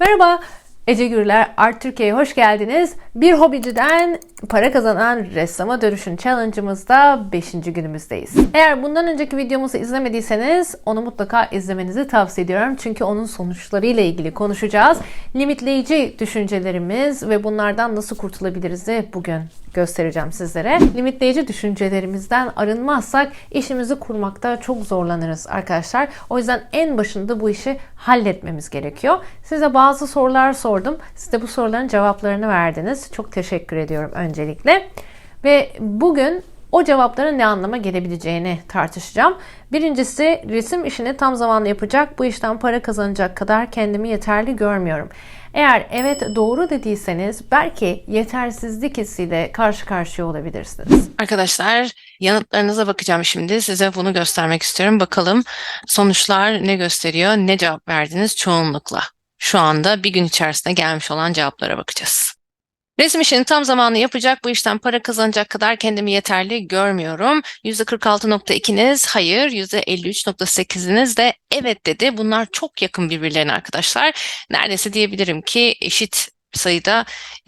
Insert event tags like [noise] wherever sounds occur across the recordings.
Merhaba, Ece Gürler Art Türkiye'ye hoş geldiniz. Bir hobiciden para kazanan ressama dönüşün challenge'ımızda 5. günümüzdeyiz. Eğer bundan önceki videomuzu izlemediyseniz onu mutlaka izlemenizi tavsiye ediyorum. Çünkü onun sonuçlarıyla ilgili konuşacağız. Limitleyici düşüncelerimiz ve bunlardan nasıl kurtulabiliriz bugün göstereceğim sizlere. Limitleyici düşüncelerimizden arınmazsak işimizi kurmakta çok zorlanırız arkadaşlar. O yüzden en başında bu işi halletmemiz gerekiyor. Size bazı sorular sordum. Siz de bu soruların cevaplarını verdiniz. Çok teşekkür ediyorum öncelikle. Ve bugün o cevapların ne anlama gelebileceğini tartışacağım. Birincisi resim işini tam zamanlı yapacak, bu işten para kazanacak kadar kendimi yeterli görmüyorum. Eğer evet doğru dediyseniz belki yetersizlik hissiyle karşı karşıya olabilirsiniz. Arkadaşlar yanıtlarınıza bakacağım şimdi. Size bunu göstermek istiyorum. Bakalım sonuçlar ne gösteriyor, ne cevap verdiniz çoğunlukla. Şu anda bir gün içerisinde gelmiş olan cevaplara bakacağız. Resim işini tam zamanlı yapacak, bu işten para kazanacak kadar kendimi yeterli görmüyorum. %46.2'niz hayır, %53.8'iniz de evet dedi. Bunlar çok yakın birbirlerine arkadaşlar. Neredeyse diyebilirim ki eşit sayıda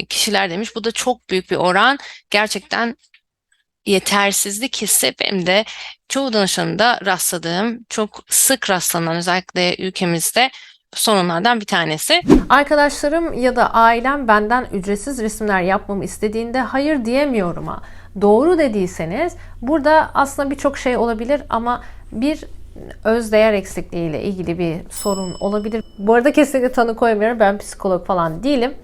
kişiler demiş. Bu da çok büyük bir oran. Gerçekten yetersizlik hissi benim de çoğu danışanımda rastladığım, çok sık rastlanan özellikle ülkemizde sorunlardan bir tanesi. Arkadaşlarım ya da ailem benden ücretsiz resimler yapmamı istediğinde hayır diyemiyorum ha. Doğru dediyseniz burada aslında birçok şey olabilir ama bir özdeğer eksikliği ile ilgili bir sorun olabilir. Bu arada kesinlikle tanı koymuyorum. Ben psikolog falan değilim.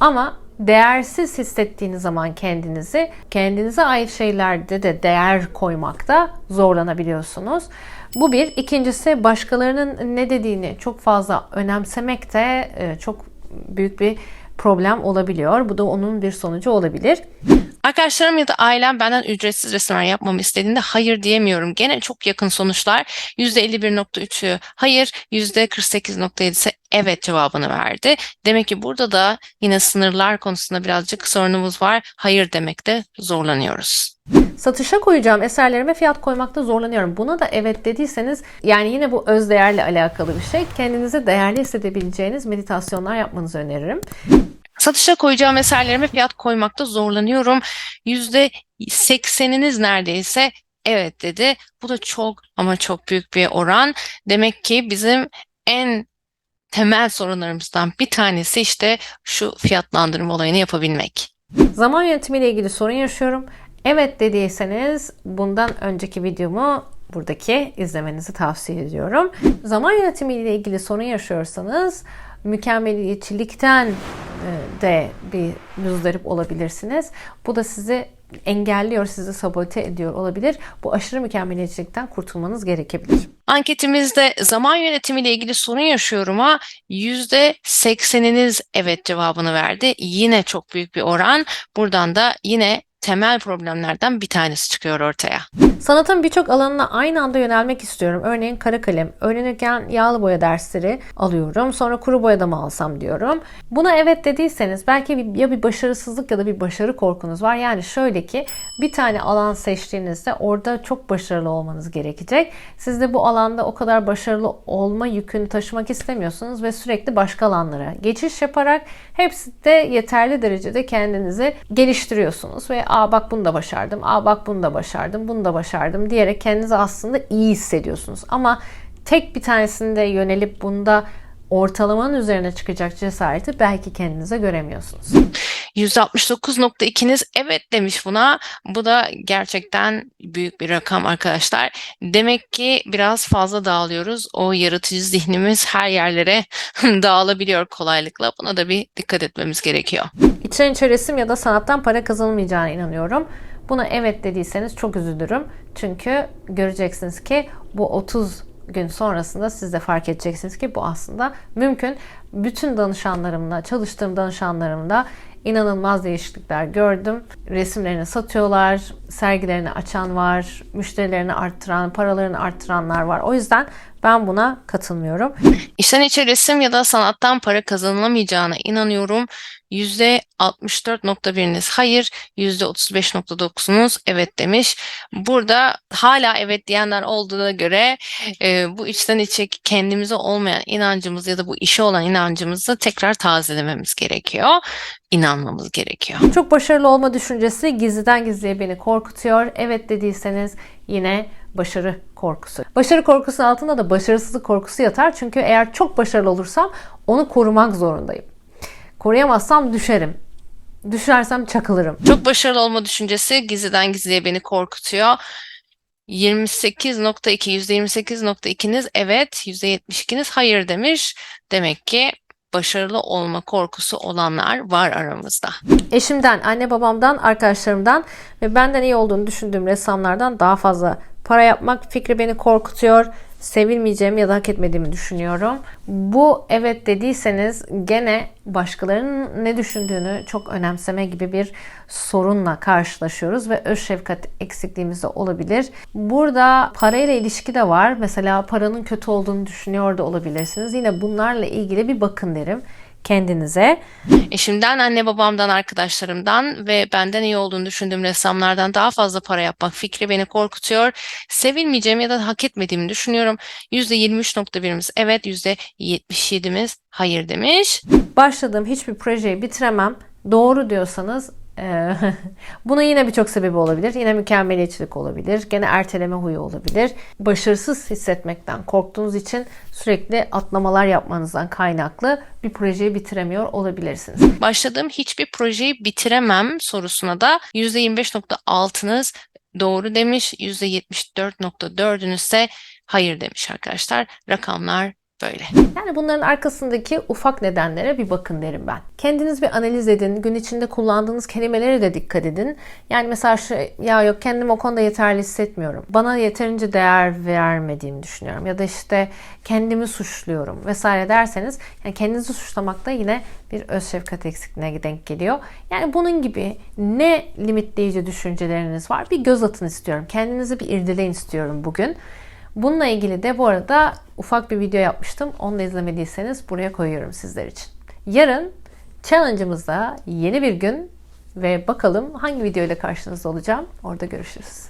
Ama değersiz hissettiğiniz zaman kendinizi, kendinize ait şeylerde de değer koymakta zorlanabiliyorsunuz. Bu bir. İkincisi başkalarının ne dediğini çok fazla önemsemek de e, çok büyük bir problem olabiliyor. Bu da onun bir sonucu olabilir. Arkadaşlarım ya da ailem benden ücretsiz resimler yapmamı istediğinde hayır diyemiyorum. Gene çok yakın sonuçlar. %51.3'ü hayır, %48.7'si evet cevabını verdi. Demek ki burada da yine sınırlar konusunda birazcık sorunumuz var. Hayır demekte zorlanıyoruz. Satışa koyacağım eserlerime fiyat koymakta zorlanıyorum. Buna da evet dediyseniz yani yine bu öz değerle alakalı bir şey. Kendinizi değerli hissedebileceğiniz meditasyonlar yapmanızı öneririm. Satışa koyacağım eserlerime fiyat koymakta zorlanıyorum. %80'iniz neredeyse evet dedi. Bu da çok ama çok büyük bir oran. Demek ki bizim en temel sorunlarımızdan bir tanesi işte şu fiyatlandırma olayını yapabilmek. Zaman yönetimiyle ilgili sorun yaşıyorum. Evet dediyseniz bundan önceki videomu buradaki izlemenizi tavsiye ediyorum. Zaman yönetimiyle ilgili sorun yaşıyorsanız mükemmeliyetçilikten de bir müzdarip olabilirsiniz. Bu da sizi engelliyor, sizi sabote ediyor olabilir. Bu aşırı mükemmeliyetçilikten kurtulmanız gerekebilir. Anketimizde zaman yönetimiyle ilgili sorun yaşıyorum ama %80'iniz evet cevabını verdi. Yine çok büyük bir oran. Buradan da yine temel problemlerden bir tanesi çıkıyor ortaya. Sanatın birçok alanına aynı anda yönelmek istiyorum. Örneğin kara kalem. Öğrenirken yağlı boya dersleri alıyorum. Sonra kuru boya da mı alsam diyorum. Buna evet dediyseniz belki bir, ya bir başarısızlık ya da bir başarı korkunuz var. Yani şöyle ki bir tane alan seçtiğinizde orada çok başarılı olmanız gerekecek. Siz de bu alanda o kadar başarılı olma yükünü taşımak istemiyorsunuz ve sürekli başka alanlara geçiş yaparak hepsinde yeterli derecede kendinizi geliştiriyorsunuz ve aa bak bunu da başardım, aa bak bunu da başardım, bunu da başardım diyerek kendinizi aslında iyi hissediyorsunuz. Ama tek bir tanesinde yönelip bunda ortalamanın üzerine çıkacak cesareti belki kendinize göremiyorsunuz. %69.2'niz evet demiş buna. Bu da gerçekten büyük bir rakam arkadaşlar. Demek ki biraz fazla dağılıyoruz. O yaratıcı zihnimiz her yerlere [laughs] dağılabiliyor kolaylıkla. Buna da bir dikkat etmemiz gerekiyor. İçten içe resim ya da sanattan para kazanılmayacağına inanıyorum. Buna evet dediyseniz çok üzülürüm. Çünkü göreceksiniz ki bu 30 gün sonrasında siz de fark edeceksiniz ki bu aslında mümkün. Bütün danışanlarımla, çalıştığım danışanlarımla inanılmaz değişiklikler gördüm. Resimlerini satıyorlar, sergilerini açan var, müşterilerini arttıran, paralarını arttıranlar var. O yüzden ben buna katılmıyorum. İşten içe resim ya da sanattan para kazanılamayacağına inanıyorum. %64.1'iniz hayır, %35.9'unuz evet demiş. Burada hala evet diyenler olduğuna göre e, bu içten içe kendimize olmayan inancımız ya da bu işe olan inancımız inancımızı tekrar tazelememiz gerekiyor. İnanmamız gerekiyor. Çok başarılı olma düşüncesi gizliden gizliye beni korkutuyor. Evet dediyseniz yine başarı korkusu. Başarı korkusu altında da başarısızlık korkusu yatar. Çünkü eğer çok başarılı olursam onu korumak zorundayım. Koruyamazsam düşerim. Düşersem çakılırım. Çok başarılı olma düşüncesi gizliden gizliye beni korkutuyor. 28.2 %28.2'niz evet, %72'niz hayır demiş. Demek ki başarılı olma korkusu olanlar var aramızda. Eşimden, anne babamdan, arkadaşlarımdan ve benden iyi olduğunu düşündüğüm ressamlardan daha fazla para yapmak fikri beni korkutuyor. Sevilmeyeceğimi ya da hak etmediğimi düşünüyorum. Bu evet dediyseniz gene başkalarının ne düşündüğünü çok önemseme gibi bir sorunla karşılaşıyoruz ve öz şefkat eksikliğimiz de olabilir. Burada parayla ilişki de var. Mesela paranın kötü olduğunu düşünüyor da olabilirsiniz. Yine bunlarla ilgili bir bakın derim kendinize. Eşimden, anne babamdan, arkadaşlarımdan ve benden iyi olduğunu düşündüğüm ressamlardan daha fazla para yapmak fikri beni korkutuyor. Sevilmeyeceğimi ya da hak etmediğimi düşünüyorum. %23.1'imiz evet, %77'miz hayır demiş. Başladığım hiçbir projeyi bitiremem. Doğru diyorsanız [laughs] buna yine birçok sebebi olabilir. Yine mükemmeliyetçilik olabilir. Gene erteleme huyu olabilir. Başarısız hissetmekten korktuğunuz için sürekli atlamalar yapmanızdan kaynaklı bir projeyi bitiremiyor olabilirsiniz. Başladığım hiçbir projeyi bitiremem sorusuna da %25.6'nız doğru demiş, %74.4'ünüz ise hayır demiş arkadaşlar. Rakamlar böyle. Yani bunların arkasındaki ufak nedenlere bir bakın derim ben. Kendiniz bir analiz edin. Gün içinde kullandığınız kelimelere de dikkat edin. Yani mesela şu ya yok kendimi o konuda yeterli hissetmiyorum. Bana yeterince değer vermediğimi düşünüyorum. Ya da işte kendimi suçluyorum vesaire derseniz yani kendinizi suçlamak da yine bir öz şefkat eksikliğine denk geliyor. Yani bunun gibi ne limitleyici düşünceleriniz var bir göz atın istiyorum. Kendinizi bir irdeleyin istiyorum bugün. Bununla ilgili de bu arada ufak bir video yapmıştım. Onu da izlemediyseniz buraya koyuyorum sizler için. Yarın challenge'ımızda yeni bir gün ve bakalım hangi video ile karşınızda olacağım. Orada görüşürüz.